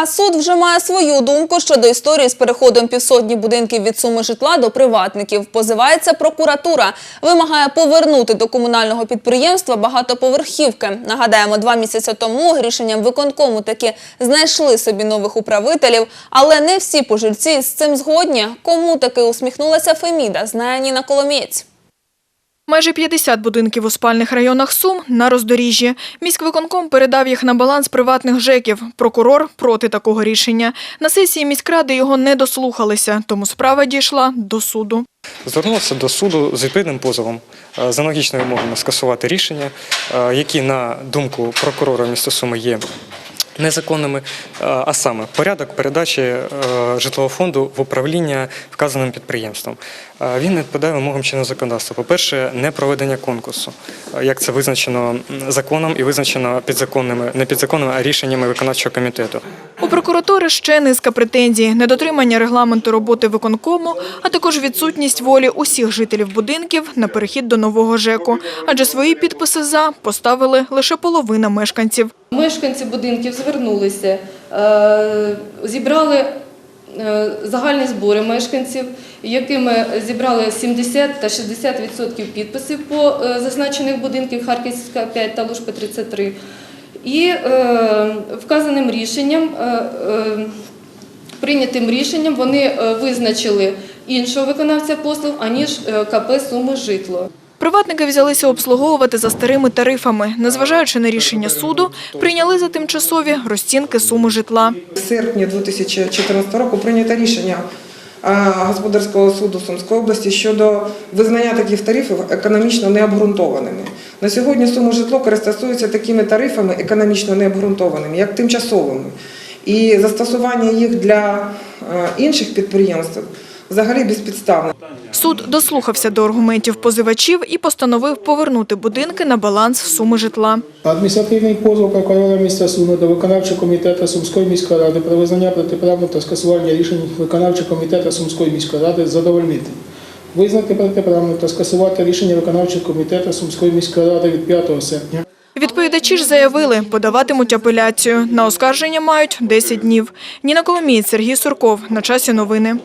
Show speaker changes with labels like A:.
A: А суд вже має свою думку щодо історії з переходом півсотні будинків від суми житла до приватників. Позивається прокуратура. Вимагає повернути до комунального підприємства багатоповерхівки. Нагадаємо, два місяці тому рішенням виконкому таки знайшли собі нових управителів, але не всі пожильці з цим згодні. Кому таки усміхнулася Феміда, знає Ніна Коломієць.
B: Майже 50 будинків у спальних районах Сум на роздоріжжі. Міськвиконком передав їх на баланс приватних ЖЕКів. Прокурор проти такого рішення. На сесії міськради його не дослухалися, тому справа дійшла до суду.
C: Звернулося до суду з відповідним позовом е, з аналогічною вимогою скасувати рішення, е, які, на думку прокурора міста Суми, є незаконними, е, а саме порядок передачі е, житлового фонду в управління вказаним підприємством. Е, Він не відповідає вимогам чинного законодавства. По-перше, не проведення конкурсу, як це визначено законом і визначено підзаконними, не підзаконними, а рішеннями виконавчого комітету.
B: У прокуратури ще низка претензій: недотримання регламенту роботи виконкому, а також відсутність волі усіх жителів будинків на перехід до нового ЖЕКу. Адже свої підписи за поставили лише половина мешканців.
D: Мешканці будинків звернулися, е, зібрали е, загальні збори мешканців, якими зібрали 70 та 60% підписів по е, зазначених будинків Харківська 5 та Лужпа 33. І вказаним рішенням, прийнятим рішенням вони визначили іншого виконавця послуг, аніж КП «Суми житло».
B: Приватники взялися обслуговувати за старими тарифами. Незважаючи на рішення суду, прийняли за тимчасові розцінки суми житла.
E: В серпні 2014 року прийнято рішення господарського суду Сумської області щодо визнання таких тарифів економічно необґрунтованими. На сьогодні суми житло користуються такими тарифами економічно необґрунтованими, як тимчасовими. І застосування їх для інших підприємств взагалі безпідставне.
B: Суд дослухався до аргументів позивачів і постановив повернути будинки на баланс суми житла.
F: Адміністративний позов прокурора міста Суми до виконавчого комітету Сумської міської ради про визнання протиправного та скасування рішень виконавчого комітету Сумської міської ради задовольнити. Визнати протиправним та скасувати рішення виконавчого комітету Сумської міської ради від 5 серпня.
B: Відповідачі ж заявили, подаватимуть апеляцію. На оскарження мають 10 днів. Ніна Коломієць, Сергій Сурков. На часі новини.